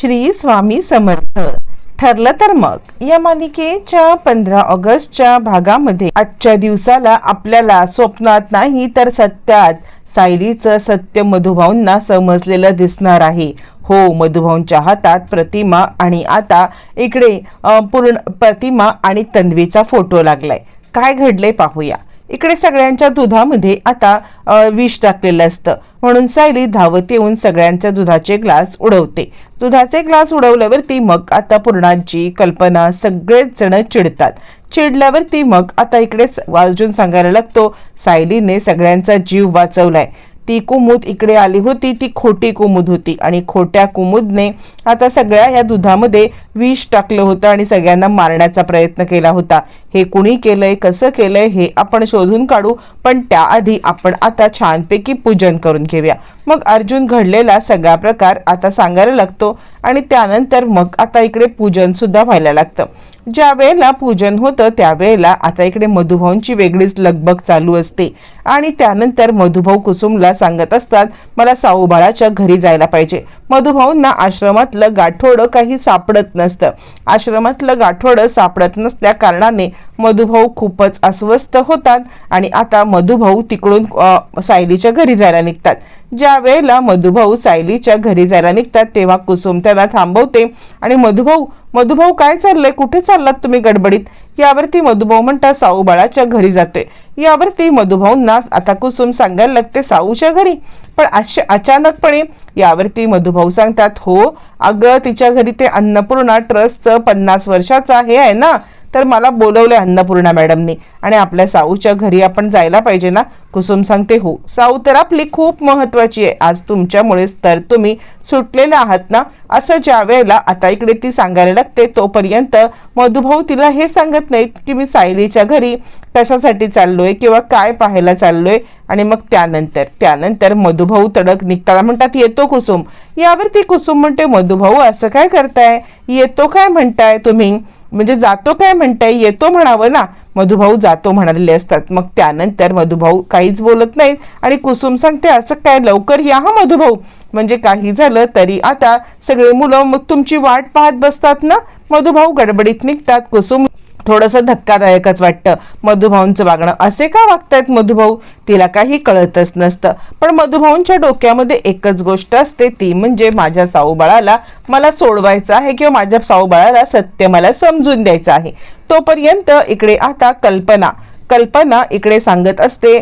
श्री स्वामी समर्थ. ठरलं तर मग. या मालिकेच्या पंधरा ऑगस्टच्या भागामध्ये आजच्या दिवसाला आपल्याला स्वप्नात नाही तर सत्यात सायलीचं सत्य मधुभाऊंना समजलेलं दिसणार आहे. हो मधुभाऊंच्या हातात प्रतिमा आणि आता इकडे पूर्ण प्रतिमा आणि तन्वीचा फोटो लागलाय. काय घडले पाहूया. इकडे सगळ्यांच्या दुधामध्ये आता विष टाकलेलं असतं. म्हणून सायली धावत येऊन सगळ्यांच्या दुधाचे ग्लास उडवते. दुधाचे ग्लास उडवल्यावरती मग आता पूर्णांची कल्पना सगळेच जण चिडतात. चिडल्यावरती मग आता इकडे स- वाजून सांगायला लागतो सायलीने सगळ्यांचा जीव वाचवलाय. ती कुमुद इकडे आली होती ती खोटी कुमुद होती. आणि खोट्या कुमुदने आता सगळ्या या दुधामध्ये विष टाकलं होतं आणि सगळ्यांना मारण्याचा प्रयत्न केला होता. हे कुणी केलंय कसं केलंय हे आपण शोधून काढू पण त्याआधी आपण आता छानपैकी पूजन करून घेऊया. मग अर्जुन घडलेला सगळा प्रकार आता सांगायला लागतो आणि त्यानंतर मग आता इकडे पूजन सुद्धा व्हायला लागतं. ज्या वेळेला पूजन होतं त्यावेळेला आता इकडे मधुभाऊंची वेगळीच लगबग चालू असते. आणि त्यानंतर मधुभाऊ कुसुमला सांगत असतात मला साऊबाळाच्या घरी जायला पाहिजे. मधुभाऊंना आश्रमातलं गाठोडं काही सापडत नसतं. आश्रमातलं गाठोडं सापडत नसल्या कारणाने मधुभाऊ खूपच अस्वस्थ होतात आणि आता मधुभाऊ तिकडून सायलीच्या घरी जायला निघतात. ज्या वेळेला मधुभाऊ सायलीच्या घरी जायला निघतात तेव्हा कुसुम त्यांना थांबवते आणि मधुभाऊ मधुभाऊ काय चाललंय? कुठे चाललात तुम्ही गडबडीत? यावरती मधुभाऊ म्हणता साऊ बाळाच्या घरी जाते यावरती मधुभाऊंना आता कुसुम सांगायला लागते साऊच्या घरी. पण असे अचानकपणे यावरती मधुभाऊ सांगतात हो अगं तिच्या घरी ते अन्नपूर्णा ट्रस्टचं पन्नास वर्षाचा हे आहे ना? तर मला बोलवले अन्नपूर्णा मॅडमनी. आणि आपल्या साऊच्या घरी आपण जायला पाहिजे ना? कुसुम सांगते हो. साऊ तर आपली खूप महत्वाची आहे. आज तुमच्यामुळेच तर तुम्ही सुटलेले आहात ना? असं ज्या वेळेला आता इकडे ती सांगायला लागते तोपर्यंत मधुभाऊ तिला हे सांगत नाहीत की मी सायलीच्या घरी कशासाठी चाललोय किंवा काय पाहायला चाललोय. आणि मग त्यानंतर त्यानंतर मधुभाऊ तडक निघताना म्हणतात येतो कुसुम. यावरती कुसुम म्हणते मधुभाऊ असं काय करताय? येतो काय म्हणताय तुम्ही? म्हणजे जातो काय म्हणताय? येतो म्हणावं ना. मधुभाऊ जातो म्हणालेले असतात. मग त्यानंतर मधुभाऊ काहीच बोलत नाहीत. आणि कुसुम सांगते असं काय? लवकर या हा मधुभाऊ. म्हणजे काही झालं तरी आता सगळे मुलं मग तुमची वाट पाहत बसतात ना? मधुभाऊ गडबडीत निघतात. कुसुम थोडंसं धक्कादायकच वाटतं. मधुभाऊंचं वागणं असे का वागतायत मधुभाऊ? तिला काही कळतच नसतं. पण मधुभाऊंच्या डोक्यामध्ये एकच गोष्ट असते ती म्हणजे माझ्या साऊबाळाला मला सोडवायचं आहे किंवा माझ्या साऊबाळाला सत्य मला समजून द्यायचं आहे. तोपर्यंत इकडे आता कल्पना. कल्पना इकडे सांगत असते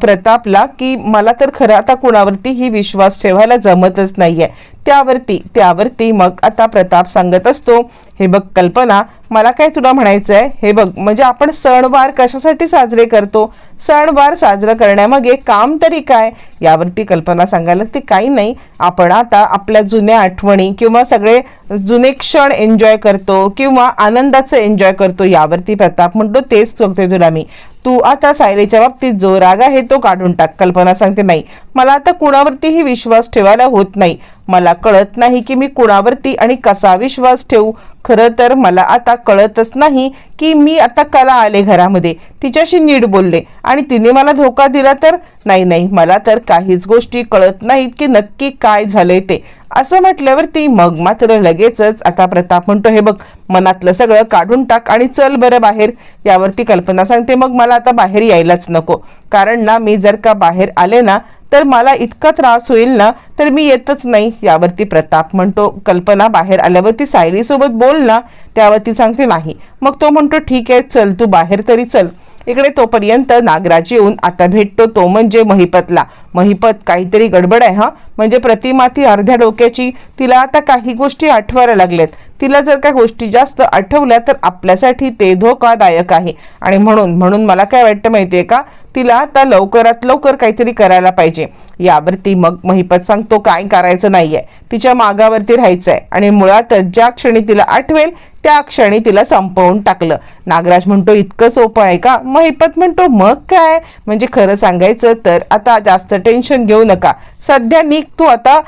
प्रतापला की मला तर खरं आता कुणावरतीही विश्वास ठेवायला जमतच नाहीये. त्यावरती त्यावरती मग आता प्रताप सांगत असतो हे बघ कल्पना मला काय तुला म्हणायचं आहे हे बघ म्हणजे आपण सणवार कशासाठी साजरे करतो? सणवार साजरा करण्यामागे काम तरी काय? यावरती कल्पना सांगायला ते काही नाही. आपण आता आपल्या जुन्या आठवणी किंवा सगळे जुने क्षण एन्जॉय करतो किंवा आनंदाचं एन्जॉय करतो यावरती प्रताप म्हणतो तेच बघते तुला मी. तू आता सायलीच्या बाबतीत जो राग आहे तो काढून टाक. कल्पना सांगते नाही मला आता कुणावरतीही विश्वास ठेवायला होत नाही. मला कळत नाही की मी कुणावरती आणि कसा विश्वास ठेवू. खरं तर मला आता कळतच नाही की मी आता कला आले घरामध्ये. तिच्याशी नीट बोलले. आणि तिने मला धोका दिला तर? नाही नाही मला तर काहीच गोष्टी कळत नाहीत की नक्की काय झालंय ते. असं म्हटल्यावरती मग मात्र लगेचच आता प्रताप म्हणतो हे बघ मनातलं सगळं काढून टाक आणि चल बरं बाहेर. यावरती कल्पना सांगते मग मला आता बाहेर यायलाच नको. कारण ना मी जर का बाहेर आले ना तर मला इतका त्रास होईल ना तर मी येतच नाही. यावरती प्रताप म्हणतो कल्पना बाहेर आल्यावरती सायलीसोबत बोल ना. त्यावरती सांगते नाही. मग तो म्हणतो ठीक आहे चल तू बाहेर तरी चल. इकडे तोपर्यंत नागराज येऊन आता भेटतो तो म्हणजे महिपतला. महिपत काहीतरी गडबड आहे हा? म्हणजे प्रतिमा ती अर्ध्या डोक्याची तिला आता काही गोष्टी आठवायला लागल्यात तिला जर का गोष्टी जास्त आठवल्या तर आपल्यासाठी ते धोकादायक आहे. आणि म्हणून म्हणून मला काय वाटतं माहितीये का? तिला आता लवकरात लवकर काहीतरी करायला पाहिजे. यावरती मग महिपत सांगतो काय करायचं नाहीये. तिच्या मागावरती राहायचंय. आणि मुळातच ज्या क्षणी तिला आठवेल त्या क्षणी तिला संपवून टाकलं. नागराज म्हणतो इतकं सोपं आहे का? महिपत म्हणतो मग काय? म्हणजे खरं सांगायचं तर आता जास्त टेन्शन घेऊ नका. सध्या निघ तू आता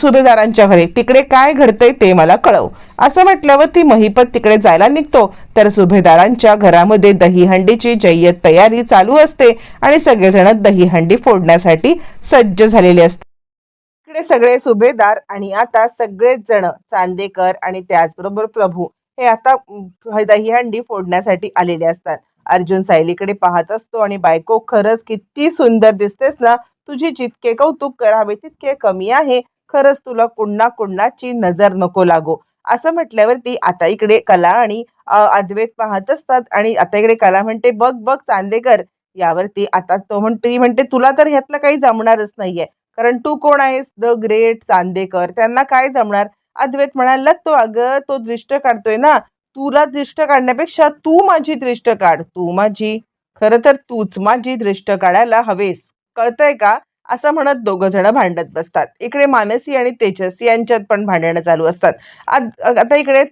सुभेदारांच्या घरी. तिकडे काय घडतंय ते मला कळव. असं म्हटल्यावर ती महिपत तिकडे जायला निघतो. तर सुभेदारांच्या घरामध्ये दहीहंडीची जय्यत तयारी चालू असते आणि सगळेजण दहीहंडी फोडण्यासाठी सज्ज झालेले असते इकडे सगळे सुभेदार आणि आता सगळेच जण चांदेकर आणि त्याचबरोबर प्रभू हे आता दहीहंडी फोडण्यासाठी आलेले असतात. अर्जुन सायलीकडे पाहत असतो आणि बायको खरंच किती सुंदर दिसतेस ना तुझी जितके कौतुक करावे तितके कमी आहे. खरंच तुला कुणा कुणाची नजर नको लागो. असं म्हटल्यावरती आता इकडे कला आणि अद्वैत पाहत असतात आणि आता इकडे कला म्हणते बघ बघ चांदेकर. यावरती आता तो म्हणते म्हणते तुला तर ह्यातलं काही जमणारच नाहीये. कारण तू कोण आहेस? The great Chandekar. त्यांना काय जमणार? अद्वैत म्हणायला तो अगं तो दृष्ट काढतोय ना. तुला दृष्ट काढण्यापेक्षा तू माझी दृष्ट काढ. तू माझी खरं तर तूच माझी दृष्ट काढायला हवेस. कळतंय का? असं म्हणत दोघं जण भांडत बसतात. इकडे मानसी आणि तेजस यांच्यात पण भांडणं चालू असतात. आता इकडे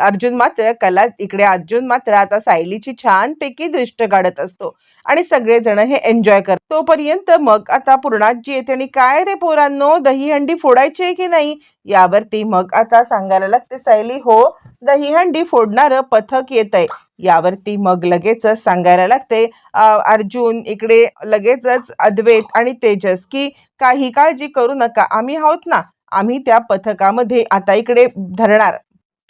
अर्जुन मात्र कला इकडे अर्जुन मात्र आता सायलीची छानपैकी दृष्ट काढत असतो. आणि सगळेजण हे एन्जॉय करतात तोपर्यंत मग आता पूर्णाजी येते आणि काय रे पोरांनो दहीहंडी फोडायची आहे की नाही? यावरती मग आता सांगायला लागते सायली हो दहीहंडी फोडणारं पथक येत आहे यावरती मग लगेचच सांगायला लागते. अर्जुन इकडे लगेचच अद्वैत आणि तेजस की काही काळजी करू नका आम्ही आहोत ना आम्ही त्या पथकामध्ये आता इकडे धरणार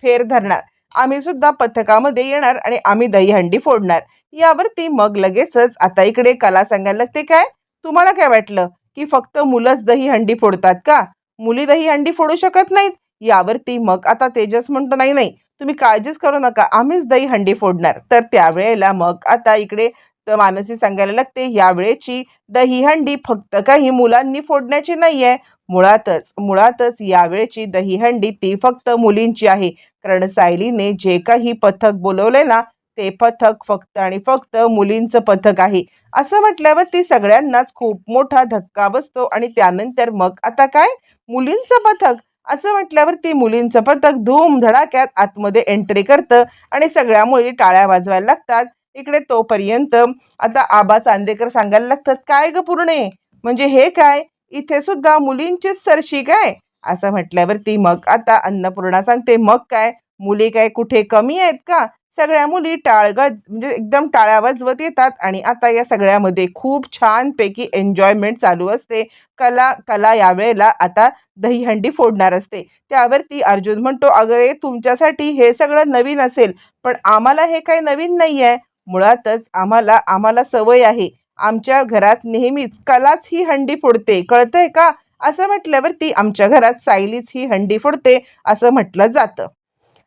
फेर धरणार. आम्ही सुद्धा पथकामध्ये येणार आणि आम्ही दहीहंडी फोडणार. यावरती मग लगेचच आता इकडे कला सांगायला लागते काय? तुम्हाला काय वाटलं की फक्त मुलंच दहीहंडी फोडतात का? मुली दहीहंडी फोडू शकत नाहीत? यावरती मग आता तेजस म्हणतो नाही नाही तुम्ही काळजीच करू नका आम्हीच दहीहंडी फोडणार. तर त्यावेळेला मग आता इकडे तर मानसी सांगायला लागते यावेळेची दहीहंडी फक्त काही मुलांनी फोडण्याची नाहीये. मुळातच मुळातच यावेळची दहीहंडी ती फक्त मुलींची आहे. कारण सायलीने जे काही पथक बोलवले ना ते पथक फक्त आणि फक्त मुलींचं पथक आहे. असं म्हटल्यावर ती सगळ्यांनाच खूप मोठा धक्का बसतो आणि त्यानंतर मग आता काय? मुलींचं पथक. असं म्हटल्यावर ती मुलींचं पथक धूम धडाक्यात आतमध्ये एंट्री करतं आणि सगळ्या मुली टाळ्या वाजवायला लागतात. इकडे तोपर्यंत आता आबा चांदेकर सांगायला लागतात काय ग पूर्णे? म्हणजे हे काय? इथे सुद्धा मुलींचीच सरशी काय असं म्हटल्यावरती मग आता अन्नपूर्णा सांगते मग काय? मुली काय कुठे कमी आहेत का? सगळ्या मुली टाळगळ म्हणजे एकदम टाळ्या वाजवत येतात. आणि आता या सगळ्यामध्ये खूप छानपैकी एन्जॉयमेंट चालू असते. कला कला यावेळेला आता दहीहंडी फोडणार असते. त्यावरती अर्जुन म्हणतो अगं तुमच्यासाठी हे सगळं नवीन असेल पण आम्हाला हे काही नवीन नाही आहे मुळातच आम्हाला आम्हाला सवय आहे. आमच्या घरात नेहमीच कलाच ही हंडी फोडते. कळतंय का? असं म्हटल्यावरती आमच्या घरात सायलीच ही हंडी फोडते असं म्हटलं जातं.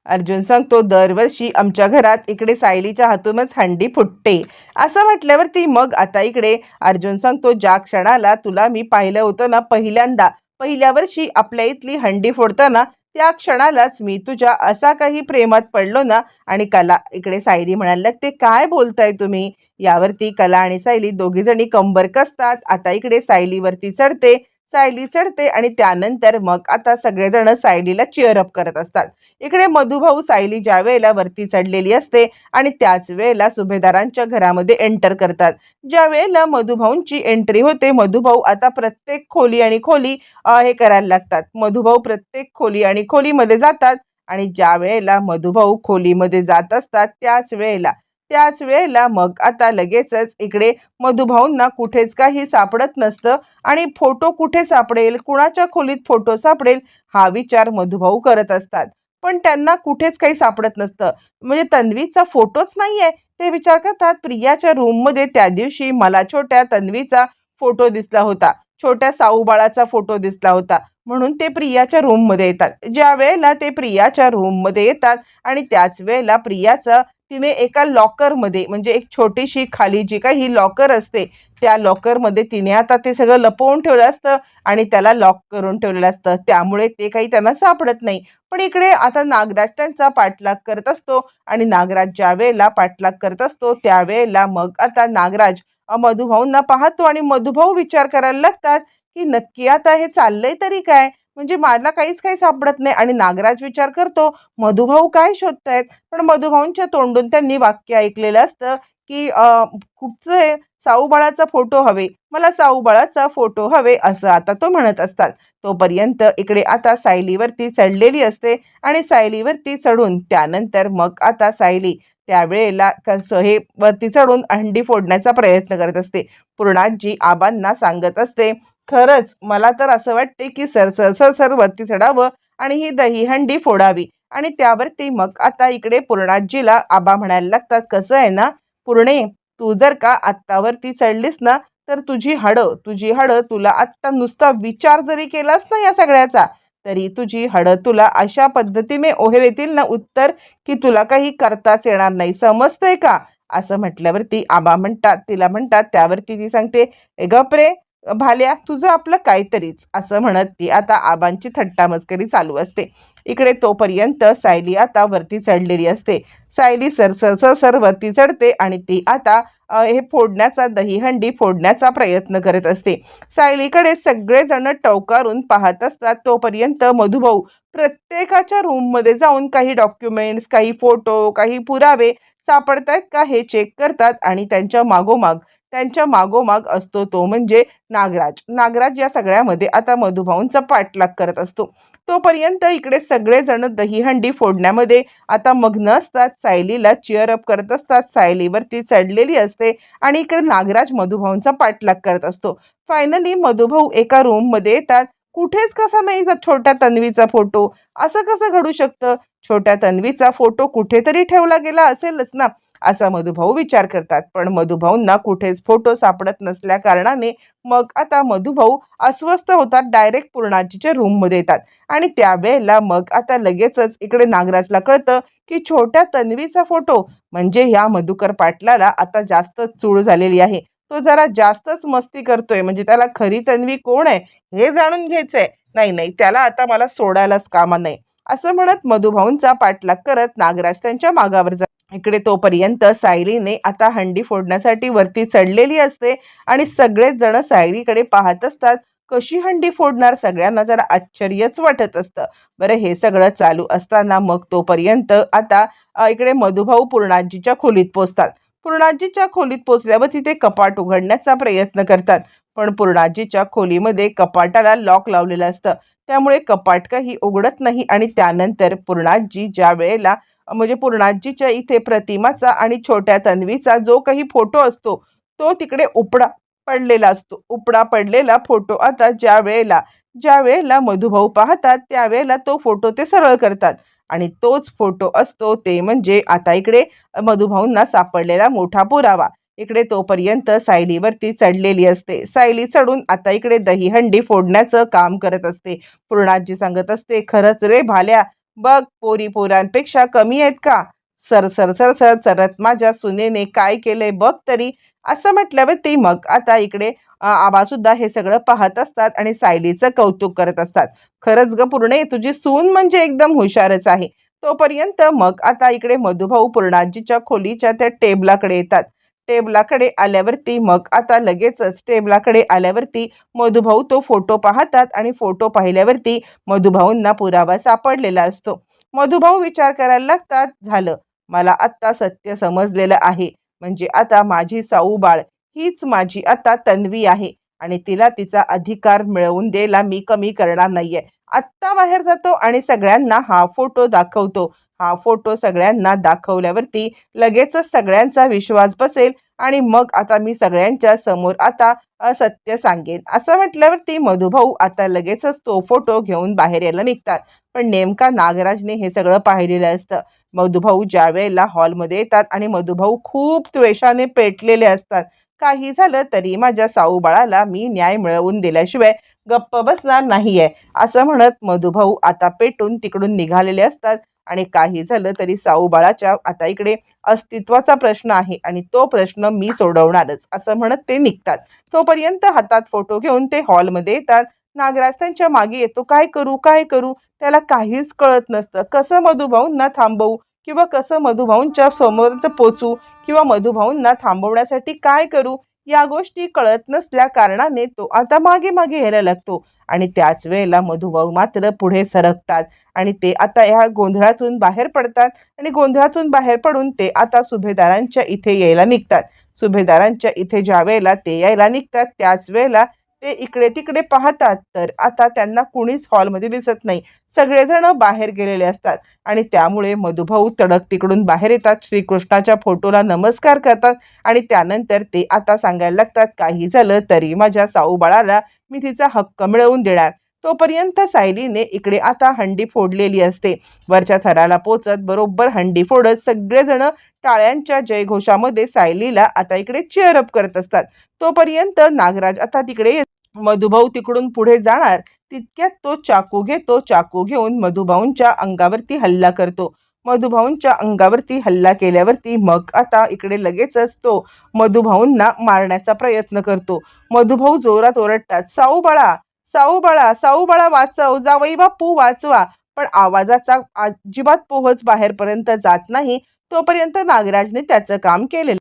अर्जुन सांगतो दरवर्षी आमच्या घरात इकडे सायलीच्या हातूनच हंडी फुटते. असं म्हटल्यावरती मग आता इकडे अर्जुन सांगतो ज्या क्षणाला तुला मी पाहिलं होतं ना पहिल्यांदा पहिल्या वर्षी आपल्या इथली हंडी फोडताना त्या क्षणालाच मी तुझ्या असा काही प्रेमात पडलो ना आणि कला इकडे सायली म्हणायला लागते काय बोलताय तुम्ही? यावरती कला आणि सायली दोघी जणी कंबर कसतात आता इकडे सायलीवरती चढते सायली चढते आणि त्यानंतर मग आता सगळेजण सायलीला चिअरअप करत असतात. इकडे मधुभाऊ सायली ज्या वेळेला वरती चढलेली असते आणि त्याच वेळेला सुभेदारांच्या घरामध्ये एंटर करतात. ज्या वेळेला मधुभाऊंची एंट्री होते मधुभाऊ आता प्रत्येक खोली आणि खोली हे करायला लागतात. मधुभाऊ प्रत्येक खोली आणि खोलीमध्ये जातात आणि ज्या वेळेला मधुभाऊ खोलीमध्ये जात असतात त्याच वेळेला त्याच वेळेला मग आता लगेचच इकडे मधुभाऊंना कुठेच काही सापडत नसतं आणि फोटो कुठे सापडेल कुणाच्या खोलीत फोटो सापडेल हा विचार मधुभाऊ करत असतात. पण त्यांना कुठेच काही सापडत नसतं. म्हणजे तन्वीचा फोटोच नाहीये. ते विचार करतात प्रियाच्या रूममध्ये त्या दिवशी मला छोट्या तन्वीचा फोटो दिसला होता. छोट्या साऊ बाळाचा फोटो दिसला होता. म्हणून ते प्रियाच्या रूममध्ये येतात. ज्या वेळेला ते प्रियाच्या रूममध्ये येतात आणि त्याच वेळेला प्रियाचा तिने एका लॉकरमध्ये म्हणजे एक छोटीशी खाली जी काही लॉकर असते त्या लॉकरमध्ये तिने आता ते सगळं लपवून ठेवलं असतं आणि त्याला लॉक करून ठेवलेलं असतं. त्यामुळे ते काही त्यांना सापडत नाही. पण इकडे आता नागराज त्यांचा पाठलाग करत असतो आणि नागराज ज्या वेळेला पाठलाग करत असतो त्यावेळेला मग आता नागराज मधुभाऊंना पाहतो आणि मधुभाऊ विचार करायला लागतात की नक्की आता हे चाललंय तरी काय? म्हणजे मला काहीच काही सापडत नाही. आणि नागराज विचार करतो मधुभाऊ काय शोधतायत? पण मधुभाऊंच्या तोंडून त्यांनी वाक्य ऐकलेलं असतं की कुठचं आहे साऊबाळाचा फोटो हवे. मला साऊबाळाचा फोटो हवे असं आता तो म्हणत असतात. तोपर्यंत इकडे आता सायलीवरती चढलेली असते आणि सायलीवरती चढून त्यानंतर मग आता सायली त्यावेळेला कसं हे वरती चढून अंडी फोडण्याचा प्रयत्न करत असते. पूर्णाजी आबांना सांगत असते खरंच मला तर असं वाटते की सर सर सर सर वरती चढावं आणि ही दहीहंडी फोडावी. आणि त्यावरती मग आता इकडे पूर्णाजीला आबा म्हणायला लागतात कसं आहे ना पूर्णे तू जर का आत्तावरती चढलीस ना तर तुझी हाडं तुझी हाडं तुला आत्ता नुसता विचार जरी केलास ना या सगळ्याचा तरी तुझी हाडं तुला अशा पद्धतीने ओहेवेतील ना उत्तर की तुला काही करताच येणार नाही. समजतंय का? असं म्हटल्यावरती आबा म्हणतात तिला म्हणतात त्यावरती ती सांगते "ए गप रे भाल्या तुझं आपलं काहीतरीच असं म्हणत ती. आता आबांची थट्टा मस्करी चालू असते. इकडे तोपर्यंत सायली आता वरती चढलेली असते. सायली सर सर सर सर वरती चढते आणि ती आता हे फोडण्याचा दहीहंडी फोडण्याचा प्रयत्न करत असते. सायलीकडे सगळेजण टवकारून पाहत असतात. तोपर्यंत मधुभाऊ प्रत्येकाच्या रूममध्ये जाऊन काही डॉक्युमेंट्स काही फोटो काही पुरावे सापडतायत का हे चेक करतात आणि त्यांच्या मागोमाग त्यांच्या मागोमाग असतो तो म्हणजे नागराज. नागराज या सगळ्यामध्ये आता मधुभाऊंचा पाठलाग करत असतो. तोपर्यंत इकडे सगळेजण दहीहंडी फोडण्यामध्ये आता मग्न असतात. सायलीला चिअर अप करत असतात. सायलीवरती चढलेली असते आणि इकडे नागराज मधुभाऊंचा पाठलाग करत असतो. फायनली मधुभाऊ एका रूममध्ये येतात. कुठेच कसा नाही छोट्या तन्वीचा फोटो असं कसं घडू शकतं? छोट्या तन्वीचा फोटो कुठेतरी ठेवला गेला असेलच ना? असा मधुभाऊ विचार करतात. पण मधुभाऊंना कुठेच फोटो सापडत नसल्या कारणाने मग आता मधुभाऊ अस्वस्थ होतात डायरेक्ट पूर्णाजीच्या रूममध्ये येतात. आणि त्यावेळेला मग आता लगेचच इकडे नागराजला कळतं की छोट्या तन्वीचा फोटो म्हणजे ह्या मधुकर पाटलाला आता जास्तच चूळ झालेली आहे. तो जरा जास्तच मस्ती करतोय. म्हणजे त्याला खरी तन्वी कोण आहे हे जाणून घ्यायचंय. नाही नाही त्याला आता मला सोडायलाच कामा नाही असं म्हणत मधुभाऊंचा पाठलाग करत नागराज त्यांच्या मागावर जा इकडे तोपर्यंत सायलीने आता हंडी फोडण्यासाठी वरती चढलेली असते आणि सगळेच जण सायलीकडे पाहत असतात कशी हंडी फोडणार सगळ्यांना जरा आश्चर्यच वाटत असतं. बरं हे सगळं चालू असताना मग तोपर्यंत आता इकडे मधुभाऊ पूर्णाजीच्या खोलीत पोचतात. पूर्णाजीच्या खोलीत पोचल्यावर तिथे कपाट उघडण्याचा प्रयत्न करतात. पण पूर्णाजीच्या खोलीमध्ये कपाटाला लॉक लावलेलं असतं. त्यामुळे कपाट काही उघडत नाही आणि त्यानंतर पूर्णाजी ज्या वेळेला म्हणजे पूर्णाजीच्या इथे प्रतिमाचा आणि छोट्या तन्वीचा जो काही फोटो असतो तो तिकडे उपडा पडलेला असतो. उपडा पडलेला फोटो आता ज्या वेळेला ज्या वेळेला मधुभाऊ पाहतात त्यावेळेला तो फोटो ते सरळ करतात. आणि तोच फोटो असतो ते म्हणजे आता इकडे मधुभाऊंना सापडलेला मोठा पुरावा. इकडे तोपर्यंत सायलीवरती चढलेली असते. सायली चढून आता इकडे दहीहंडी फोडण्याचं काम करत असते. पूर्णाजी सांगत असते खरंच रे भाल्या बघ पोरी पोरांपेक्षा कमी आहेत का? सर सर सर सर सरत माझ्या सुनेने काय केलंय बघ तरी. असं म्हटल्यावर ती मग आता इकडे आबा सुद्धा हे सगळं पाहत असतात आणि सायलीचं कौतुक करत असतात. खरंच ग पूर्णे तुझी सून म्हणजे एकदम हुशारच आहे. तोपर्यंत मग आता इकडे मधुभाऊ पूर्णाजीच्या खोलीच्या त्या टेबलाकडे येतात. टेबलाकडे आल्यावरती मग आता लगेचच टेबलाकडे आल्यावरती मधुभाऊ तो फोटो पाहतात आणि फोटो पाहिल्यावरती मधुभाऊंना पुरावा सापडलेला असतो. मधुभाऊ विचार करायला लागतात झालं. मला आत्ता सत्य समजलेलं आहे. म्हणजे आता माझी साऊ बाळ हीच माझी आता तन्वी आहे आणि तिला तिचा अधिकार मिळवून द्यायला मी कमी करणार नाहीये. आत्ता बाहेर जातो आणि सगळ्यांना हा फोटो दाखवतो. हा फोटो सगळ्यांना दाखवल्यावरती लगेचच सगळ्यांचा विश्वास बसेल आणि मग आता मी सगळ्यांच्या समोर आता असत्य सांगेन. असं म्हटल्यावरती मधुभाऊ आता लगेचच तो फोटो घेऊन बाहेर यायला निघतात. पण नेमका नागराजने हे सगळं पाहिलेलं असतं. मधुभाऊ ज्या वेळेला हॉलमध्ये येतात आणि मधुभाऊ खूप द्वेषाने पेटलेले असतात. काही झालं तरी माझ्या साऊबाळाला मी न्याय मिळवून दिल्याशिवाय गप्प बसणार नाहीये. असं म्हणत मधुभाऊ आता पेटून तिकडून निघालेले असतात आणि काही झालं तरी साऊबाळाच्या आता इकडे अस्तित्वाचा प्रश्न आहे आणि तो प्रश्न मी सोडवणारच असं म्हणत ते निघतात. तोपर्यंत हातात फोटो घेऊन ते हॉलमध्ये येतात. नागराज त्यांच्या मागे येतो काय करू काय करू? त्याला काहीच कळत नसतं. कसं मधुभाऊंना थांबवू? किंवा कसं मधुभाऊंच्या समोर पोचू किंवा मधुभाऊंना थांबवण्यासाठी काय करू या गोष्टी कळत नसल्या कारणाने तो आता मागे मागे यायला लागतो. आणि त्याच वेळेला मधुभाऊ मात्र पुढे सरकतात आणि ते आता या गोंधळातून बाहेर पडतात. आणि गोंधळातून बाहेर पडून ते आता सुभेदारांच्या इथे यायला निघतात. सुभेदारांच्या इथे ज्या वेळेला ते यायला निघतात त्याच वेळेला ते इकडे तिकडे पाहतात तर आता त्यांना कुणीच हॉलमध्ये दिसत नाही. सगळेजण बाहेर गेलेले असतात आणि त्यामुळे मधुभाऊ तडक तिकडून बाहेर येतात. श्रीकृष्णाच्या फोटोला नमस्कार करतात आणि त्यानंतर ते आता सांगायला लागतात काही झालं तरी माझ्या साऊ बाळाला मी तिचा हक्क मिळवून देणार. तोपर्यंत सायलीने इकडे आता हंडी फोडलेली असते. वरच्या थराला पोचत बरोबर हंडी फोडत सगळेजण टाळ्यांच्या जयघोषामध्ये सायलीला आता इकडे चेअरअप करत असतात. तोपर्यंत नागराज आता तिकडे मधुभाऊ तिकडून पुढे जाणार तितक्यात तो चाकू घेतो चाकू घेऊन मधुभाऊंच्या अंगावरती हल्ला करतो. मधुभाऊंच्या अंगावरती हल्ला केल्यावरती मग आता इकडे लगेचच तो मधुभाऊंना मारण्याचा प्रयत्न करतो. मधुभाऊ जोरात ओरडतात साऊ बाळा साऊ बाळा साऊ बाळा वाचव जावई बापू वाचवा. पण आवाजाचा अजिबात पोहोच बाहेरपर्यंत जात नाही. तोपर्यंत नागराजने त्याचं काम केलेलं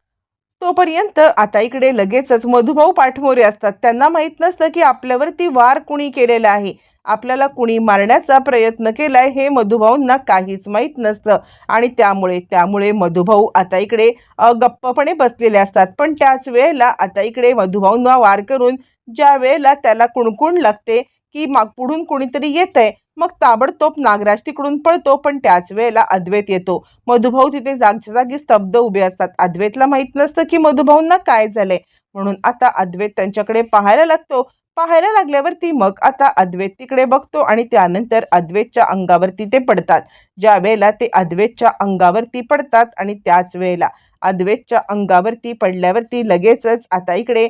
तोपर्यंत आता इकडे लगेचच मधुभाऊ पाठमोरे असतात. त्यांना माहीत नसतं की आपल्यावरती वार कुणी केलेला आहे. आपल्याला कुणी मारण्याचा प्रयत्न केलाय हे मधुभाऊंना काहीच माहीत नसतं. आणि त्यामुळे त्यामुळे मधुभाऊ आता इकडे गप्पपणे बसलेले असतात. पण त्याच वेळेला आता इकडे मधुभाऊंना वार करून ज्या वेळेला त्याला कुणकुण लागते की माग पुढून कुणीतरी येत आहे मग ताबडतोब नागराज तिकडून पळतो पण त्याच वेळेला अद्वैत येतो. मधुभाऊ तिथे जागच्या जागी स्तब्ध उभे असतात. अद्वैतला माहीत नसतं की मधुभाऊंना काय झालंय. म्हणून आता अद्वैत त्यांच्याकडे पाहायला लागतो. पाहायला लागल्यावरती मग आता अद्वैत तिकडे बघतो आणि त्यानंतर अद्वैतच्या अंगावरती ते पडतात. ज्या वेळेला ते अद्वैतच्या अंगावरती पडतात आणि त्याच वेळेला अद्वेतच्या अंगावरती पडल्यावरती लगेचच आता इकडे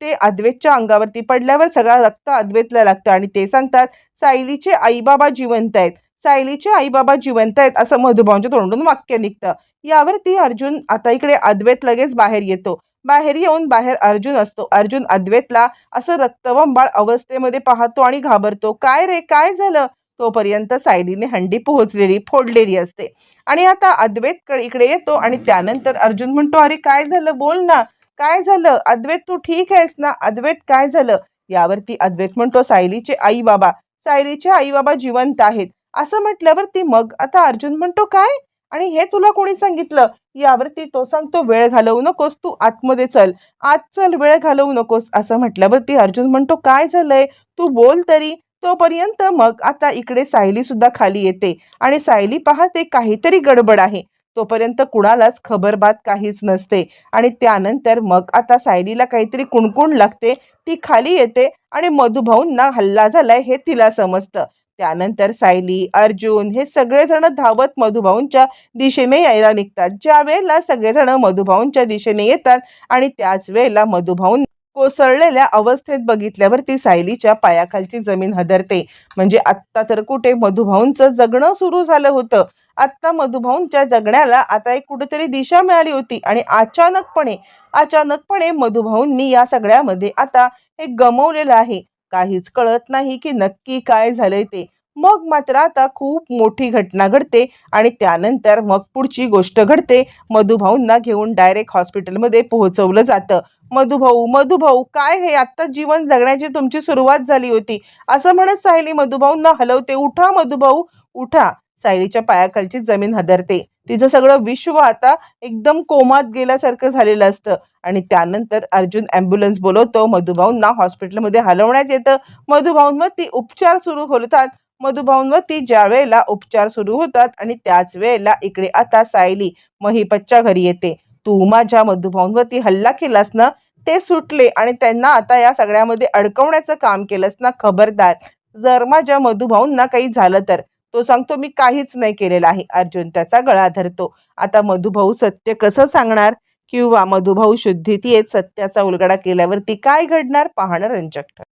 ते अद्वेतच्या अंगावरती पडल्यावर सगळा रक्त अद्वेतला लागतं आणि ते सांगतात सायलीचे आईबाबा जिवंत आहेत. सायलीचे आईबाबा जिवंत आहेत असं मधुभाऊंच्या तोंडून वाक्य निघतं. यावरती अर्जुन आता इकडे अद्वैत लगेच बाहेर येतो. बाहेर येऊन बाहेर अर्जुन असतो. अर्जुन अद्वैतला असं रक्तवंबाळ अवस्थेमध्ये पाहतो आणि घाबरतो. काय रे? काय झालं? तोपर्यंत सायलीने हंडी पोहोचलेली फोडलेली असते. आणि आता अद्वैत इकडे येतो आणि त्यानंतर अर्जुन म्हणतो अरे काय झालं? बोल ना. काय झालं? अद्वैत तू ठीक आहेस ना? अद्वैत काय झालं? यावरती अद्वैत म्हणतो सायलीचे आई बाबा सायलीचे आई बाबा जिवंत आहेत. असं म्हटल्यावरती मग आता अर्जुन म्हणतो काय? आणि हे तुला कोणी सांगितलं? यावरती तो सांगतो वेळ घालवू नकोस तू आतमध्ये चल. आत चल वेळ घालवू नकोस. असं म्हटल्यावरती अर्जुन म्हणतो काय झालंय? तू बोल तरी. तोपर्यंत मग आता इकडे सायली सुद्धा खाली येते आणि सायली पाहते काहीतरी गडबड आहे. तोपर्यंत कुणालाच खबरबात काहीच नसते आणि त्यानंतर मग आता सायलीला काहीतरी कुणकुण लागते ती खाली येते आणि मधुभाऊंना हल्ला झालाय हे तिला समजतं. त्यानंतर सायली अर्जुन हे सगळेजण धावत मधुभाऊंच्या दिशेने यायला निघतात. ज्या वेळेला सगळेजण मधुभाऊंच्या दिशेने येतात आणि त्याच वेळेला मधुभाऊन कोसळलेल्या अवस्थेत बघितल्यावर ती सायलीच्या पायाखालची जमीन हदरते. म्हणजे आत्ता तर कुठे मधुभाऊंचं जगणं सुरू झालं होतं. आत्ता मधुभाऊंच्या जगण्याला आता एक कुठेतरी दिशा मिळाली होती आणि अचानकपणे अचानकपणे मधुभाऊंनी या सगळ्यामध्ये आता हे गमवलेलं आहे. काहीच कळत नाही की नक्की काय झालंय ते. मग मात्र आता खूप मोठी घटना घडते आणि त्यानंतर मग पुढची गोष्ट घडते. मधुभाऊंना घेऊन डायरेक्ट हॉस्पिटलमध्ये पोहोचवलं जातं. मधुभाऊ मधुभाऊ काय हे? आत्ता जीवन जगण्याची तुमची सुरुवात झाली होती. असं म्हणत सायली मधुभाऊंना हलवते. उठा मधुभाऊ उठा. सायलीच्या पायाखालची जमीन हदरते. तिचं सगळं विश्व आता एकदम कोमात गेल्यासारखं झालेलं असतं. आणि त्यानंतर अर्जुन ॲम्ब्युलन्स बोलवतो. मधुभाऊंना हॉस्पिटलमध्ये हलवण्यात येतं. मधुभाऊंवरती उपचार सुरू होतात. मधुभाऊंवरती ज्या वेळेला उपचार सुरू होतात आणि त्याच वेळेला इकडे आता सायली महिपतच्या घरी येते. तू माझ्या मधुभाऊंवरती हल्ला केलास ना ते सुटले आणि त्यांना आता या सगळ्यामध्ये अडकवण्याचं काम केलंस ना खबरदार. जर माझ्या मधुभाऊंना काही झालं तर तो सांगतो मी काहीच नाही केलेला आहे. अर्जुन त्याचा गळा धरतो. आता मधुभाऊ सत्य कसं सांगणार? किंवा मधुभाऊ शुद्धीत येत सत्याचा उलगडा केल्यावरती काय घडणार? पाहणं रंजक ठर